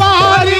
পারি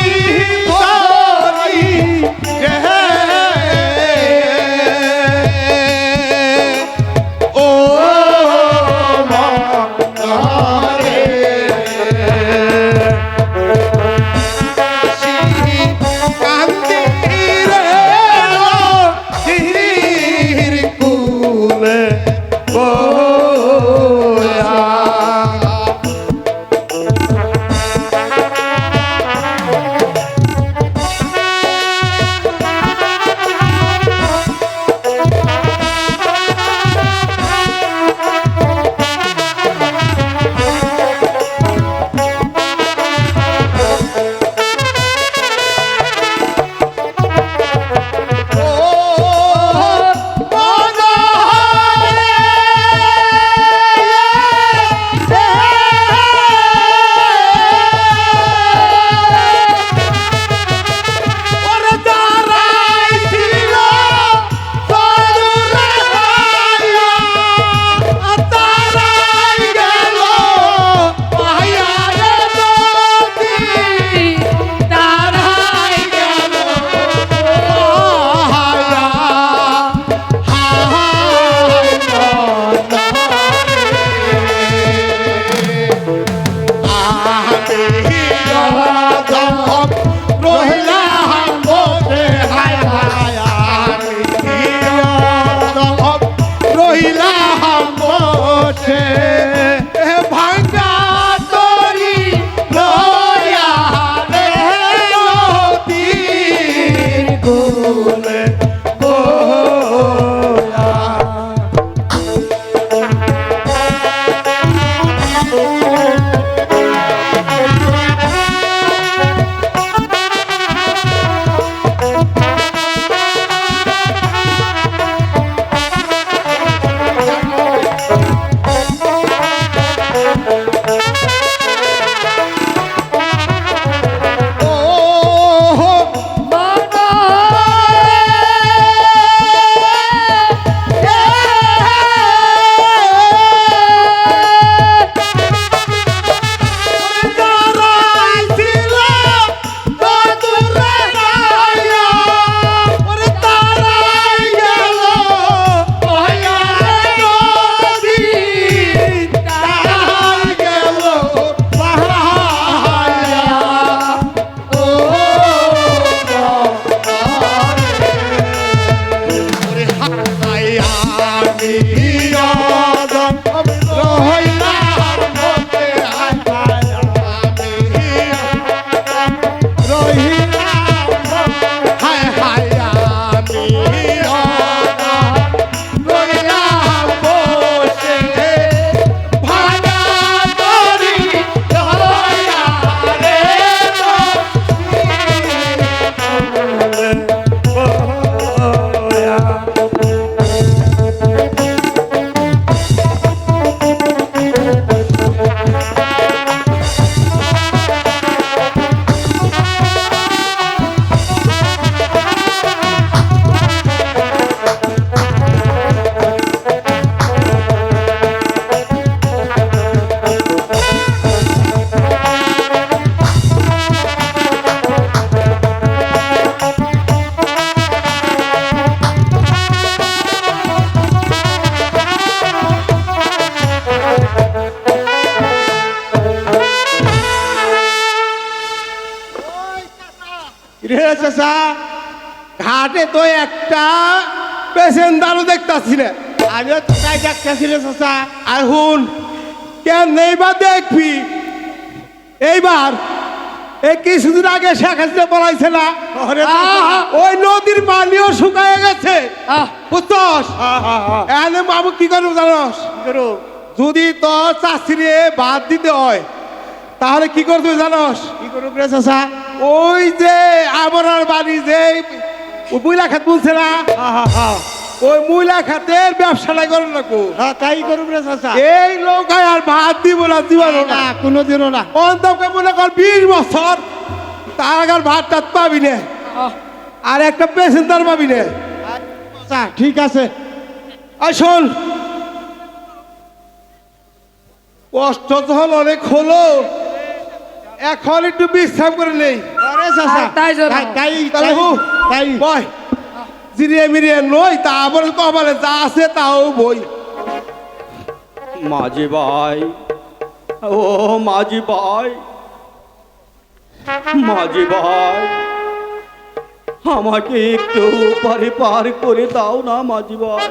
চাচা ঘাটে তো একটা পেশেন্টারও দেখতাছি না আমিও তো তাই দেখতেছি রে চাচা। আর হুন কেন এইবার দেখবি? এইবার এই কিছুদিন আগে শেখ হাসিনা বলাইছে না ওই নদীর পানিও শুকায় গেছে। বুঝছস? এখানে বাবু কি করব জানস? যদি তোর চাষিরে বাদ দিতে হয় তাহলে কি করতে জানস? কি করো রে চাচা? ওই যে আমরার বাড়ি যে মহিলা খাত বলছে না? ওই মহিলা খাতের ব্যবসাটাই করে রাখব হ্যাঁ তাই করো রে চাচা। এই নৌকায় আর ভাত দিব না জীবন না। কোনোদিনও না। অন্তকে মনে কর বিশ বছর তার আগে আর ভাত টাত পাবি না। আর একটা পেসেন্টার পাবি না। ঠিক আছে। শোন। কষ্ট যখন অনেক হলো। এখন একটু বিশ্রাম করে নেই। তাই বয় জিরিয়ে মিরিয়ে নই তারপরে কপালে যা আছে তাও বই। মাঝি ভাই ও মাঝি ভাই মাঝি ভাই আমাকে একটু পারে পার করে দাও না মাঝি ভাই।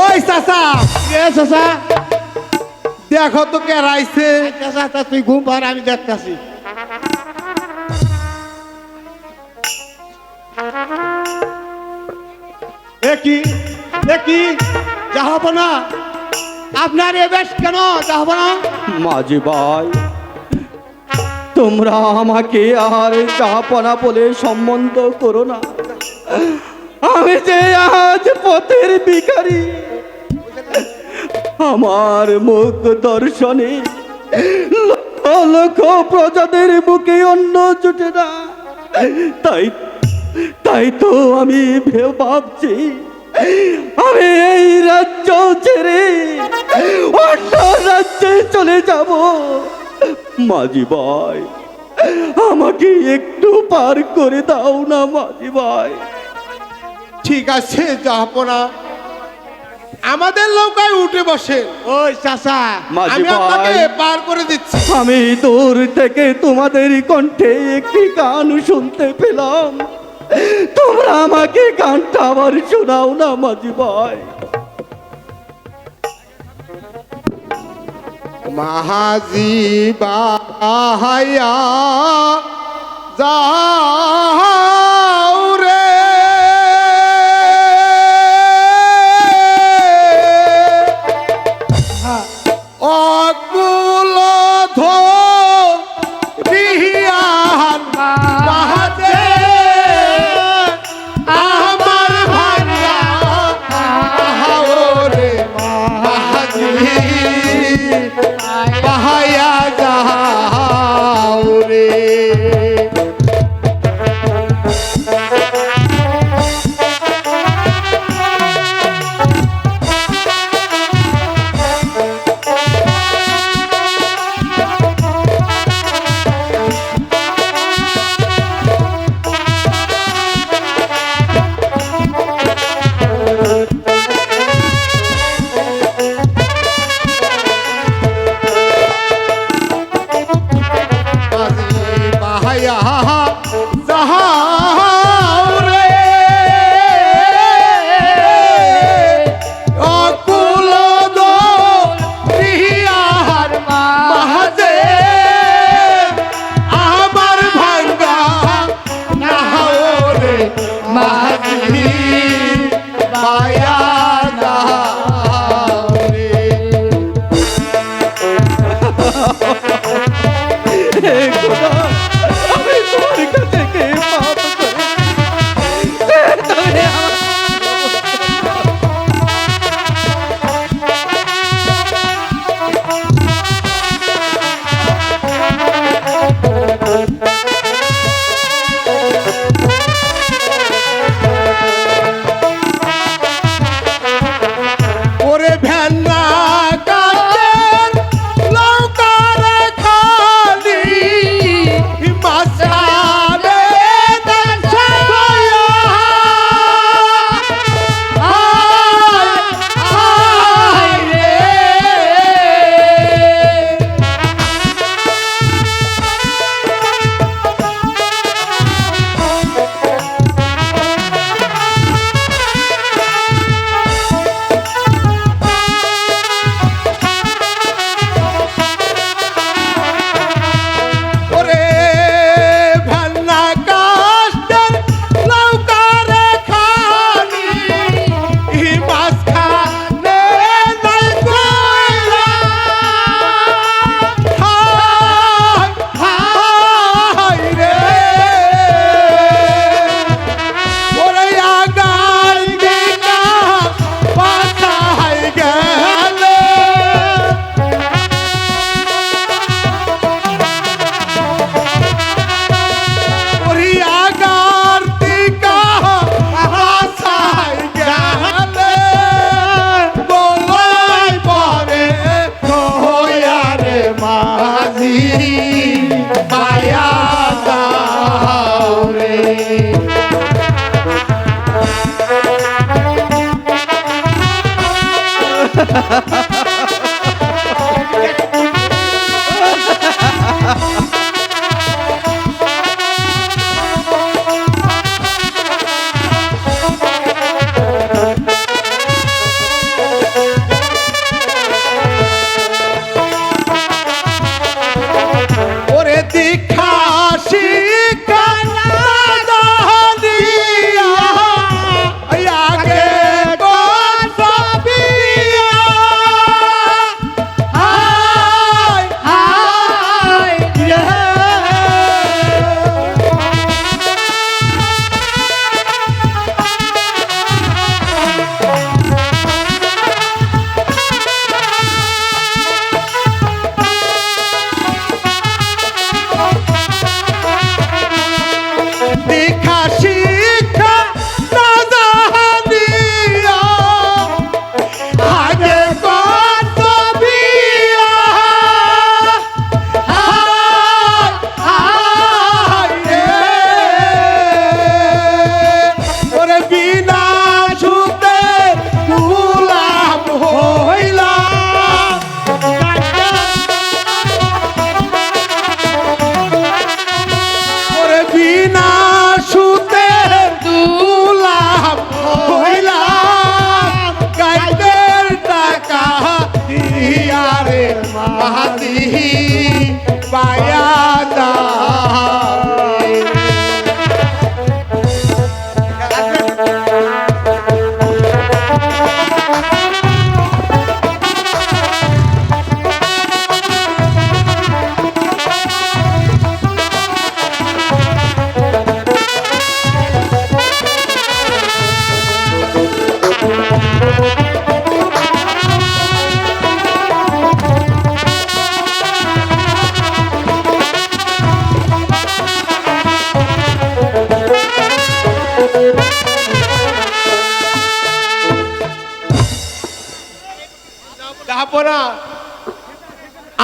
ওই চাচা রে চাচা দেখো তো কেরাইছে চাচা তা তুই ঘুম পার আমি দেখতাছি। দেখি দেখি যাহব না। আপনার এ বেশ কেন? যাহব না। মাঝি ভাই তোমরা আমাকে আর চাপনা বলে সম্বন্ধ করো না। আমি যে আজ পথের ভিখারি আমার মুখ দর্শনে লক্ষ প্রজাদের মুখে অন্য জুটে না। তাই তাই তো আমি ভাবছি, আমি এই রাজ্য ছেড়ে অন্য রাজ্যে চলে যাব। মাঝি ভাই, আমাকে একটু পার করে দাও না, মাঝি ভাই। ঠিক আছে যাপনা আমাদের নৌকায় উঠে বসে। ওই চাচা আমি আপনাকে পার করে দিচ্ছি। আমি দূর থেকে তোমাদের কণ্ঠে একটি গান শুনতে পেলাম। তোমরা আমাকে গানটা আবার শোনাও না মাঝি ভাই মাহাজি বাহাইয়া যাও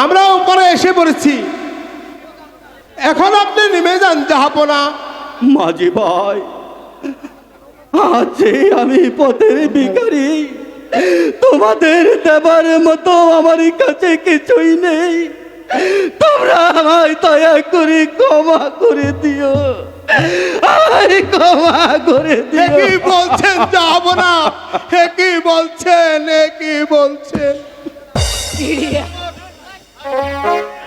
আমরা উপরে এসে পড়েছি। এখন আপনি নেমে যান যাহাপনা মাঝি ভাই আজ আমি পথের ভিখারি। তোমাদের দেবার মতো আমার কাছে কিছুই নেই। তোমরা আমায় দয়া করে ক্ষমা করে দিও। আমায় ক্ষমা করে দিও। কি বলছেন যাহাপনা হে কি বলছেন হে কি বলছেন? Música